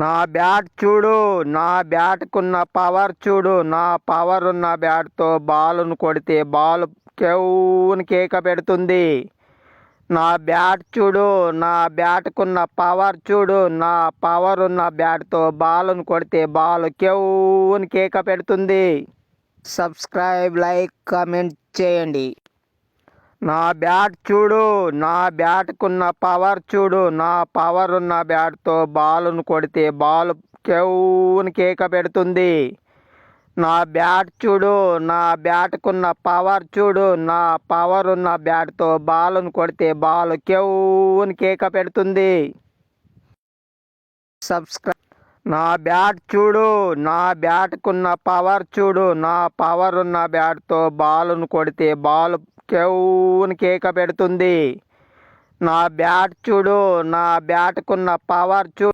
నా బ్యాట్ చూడు నా బ్యాట్కున్న పవర్ చూడు నా పవర్ ఉన్న బ్యాట్తో బాలును కొడితే బాల్ కెవ్వుని కేక పెడుతుంది. నా బ్యాట్ చూడు నా బ్యాట్కున్న పవర్ చూడు నా పవర్ ఉన్న బ్యాట్తో బాలును కొడితే బాల్ కెవ్వుని కేక పెడుతుంది. సబ్స్క్రైబ్ లైక్ కమెంట్ చేయండి. నా బ్యాట్ చూడు నా బ్యాట్కున్న పవర్ చూడు నా పవర్ ఉన్న బ్యాట్తో బాలును కొడితే బాల్ కెవ్వుని కేక పెడుతుంది. నా బ్యాట్ చూడు నా బ్యాట్కున్న పవర్ చూడు నా పవర్ ఉన్న బ్యాట్తో బాలును కొడితే బాల్ కెవ్వుని కేక పెడుతుంది. సబ్స్క్రైబ్ నా బ్యాట్ చూడు నా బ్యాట్కున్న పవర్ చూడు నా పవర్ ఉన్న బ్యాట్తో బాలును కొడితే బాల్ కేవ్వుని కేక పెడుతుంది. నా బ్యాట్ చూడు నా బ్యాట్కున్న పవర్ చూడు